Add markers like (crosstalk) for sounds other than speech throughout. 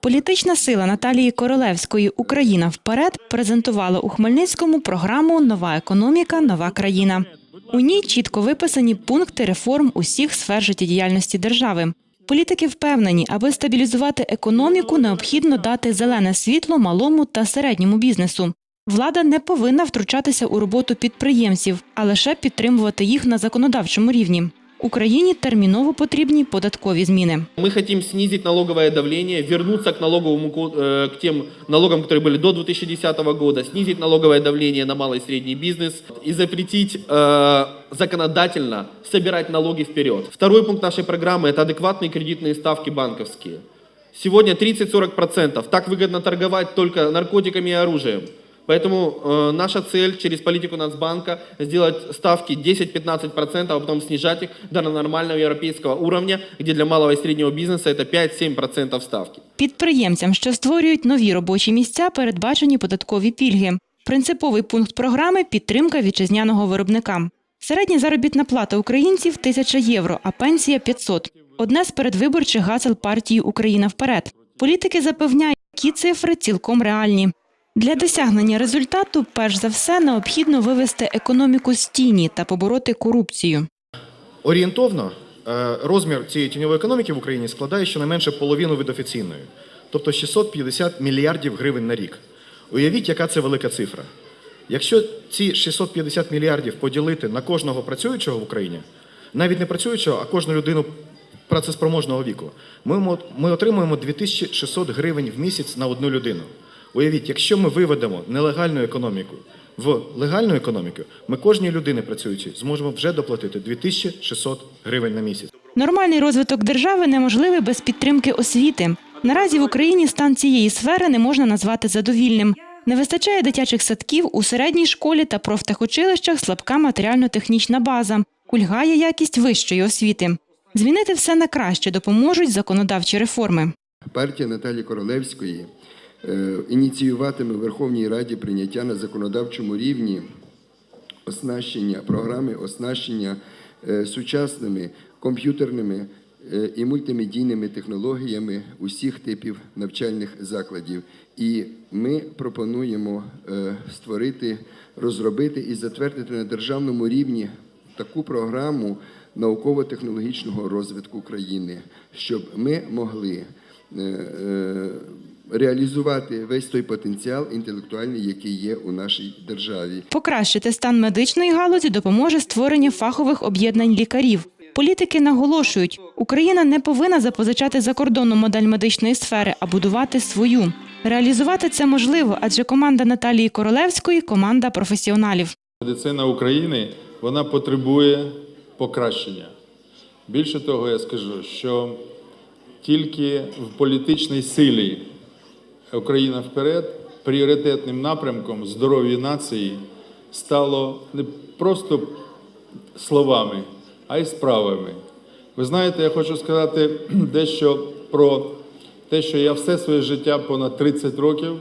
Політична сила Наталії Королевської Україна вперед презентувала у Хмельницькому програму Нова економіка, нова країна. У ній чітко виписані пункти реформ усіх сфер життєдіяльності держави. Політики впевнені, аби стабілізувати економіку, необхідно дати зелене світло малому та середньому бізнесу. Влада не повинна втручатися у роботу підприємців, а лише підтримувати їх на законодавчому рівні. Україні терміново потрібні податкові зміни. Мы хотим снизить налоговое давление, вернуться к налоговому ко- э, к тем налогам, которые были до 2010 года, снизить налоговое давление на малый и средний бизнес и запретить э, законодательно собирать налоги вперед. Второй пункт нашей программы – это адекватные кредитные ставки банковские. Сегодня 30-40%. Так выгодно торговать только наркотиками и оружием. Поэтому э, наша цель через политику Нацбанка сделать ставки 10-15%, а потом снижать их до нормального европейского уровня, где для малого и среднего бизнеса это 5-7% ставки. Підприємцям, що створюють нові робочі місця, передбачені податкові пільги. Принциповий пункт програми підтримка вітчизняного виробника. Середня заробітна плата українців 1000 євро, а пенсія 500. Одне з передвиборчих гасел партії Україна вперед. Політики запевняють, ті цифри цілком реальні. Для досягнення результату, перш за все, необхідно вивести економіку з тіні та побороти корупцію. Орієнтовно е, розмір цієї тіньової економіки в Україні складає щонайменше половину від офіційної, тобто 650 мільярдів гривень на рік. Уявіть, яка це велика цифра. Якщо ці 650 мільярдів поділити на кожного працюючого в Україні, навіть не працюючого, а кожну людину працеспроможного віку, ми, мо- ми отримуємо 2600 гривень в місяць на одну людину. Уявіть, якщо ми виведемо нелегальну економіку в легальну економіку, ми кожній людині працюючій зможемо вже доплатити 2600 гривень на місяць. Нормальний розвиток держави неможливий без підтримки освіти. Наразі в Україні стан цієї сфери не можна назвати задовільним. Не вистачає дитячих садків у середній школі та профтехучилищах слабка матеріально-технічна база, кульгає якість вищої освіти. Змінити все на краще допоможуть законодавчі реформи. Партія Наталії Королевської ініціюватиме в Верховній Раді прийняття на законодавчому рівні оснащення програми оснащення е, сучасними комп'ютерними е, і мультимедійними технологіями усіх типів навчальних закладів. І ми пропонуємо е, створити, розробити і затвердити на державному рівні таку програму науково-технологічного розвитку країни, щоб ми могли е, е, реалізувати весь той потенціал інтелектуальний, який є у нашій державі. Покращити стан медичної галузі допоможе створення фахових об'єднань лікарів. Політики наголошують, Україна не повинна запозичати закордонну модель медичної сфери, а будувати свою. Реалізувати це можливо, адже команда Наталії Королевської команда професіоналів. Медицина України вона потребує покращення. Більше того, я скажу, що тільки в політичній силі Україна вперед пріоритетним напрямком здоров'я нації стало не просто словами, а й справами. Ви знаєте, я хочу сказати (clears throat) дещо про те, що я все своє життя, понад 30 років,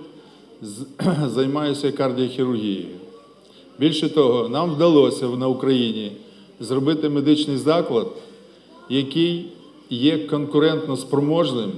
(clears throat) займаюся кардіохірургією. Більше того, нам вдалося на Україні зробити медичний заклад, який є конкурентно спроможним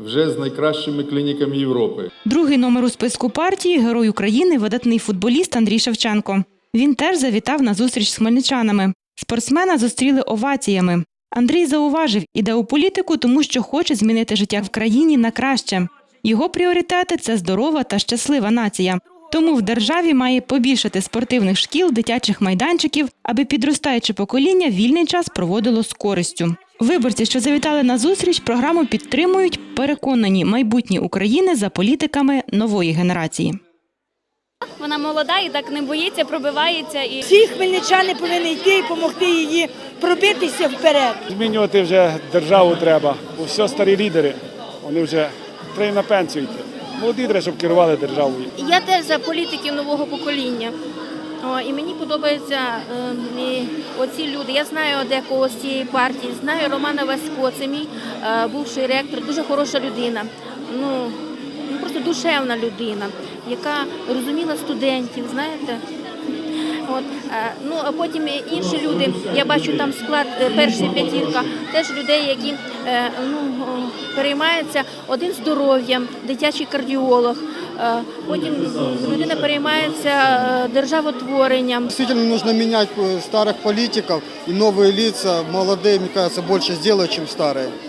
вже з найкращими клініками Європи. Другий номер у списку партії герой України видатний футболіст Андрій Шевченко. Він теж завітав на зустріч з хмельничанами. Спортсмена зустріли оваціями. Андрій зауважив, іде у політику, тому що хоче змінити життя в країні на краще. Його пріоритети це здорова та щаслива нація. Тому в державі має побільшати спортивних шкіл, дитячих майданчиків, аби підростаюче покоління вільний час проводило з користю. Виборці, що завітали на зустріч, програму підтримують, переконані майбутнє України за політиками нової генерації. Вона молода і так не боїться, пробивається і Всі хмельничани повинні йти і допомогти її пробитися вперед. Змінювати вже державу треба, бо все старі лідери. Вони вже треба на пенсію йти. Молоді треба, щоб керували державою. я теж за політиків нового покоління. І мені подобаються е, оці люди. Я знаю декого з цієї партії, знаю Романа Васько, це мій е, бувший ректор, дуже хороша людина. Ну, ну просто душевна людина, яка розуміла студентів, знаєте. От, е, ну а потім інші люди, я бачу там склад е, перша п'ятірка, теж людей, які е, ну, о, переймаються один здоров'ям, дитячий кардіолог. Е, Потім м, людина переймається е, державотворенням. Действительно нужно менять э, старых политиков и новые лица, молодые, мне кажется, больше сделают, чем старые.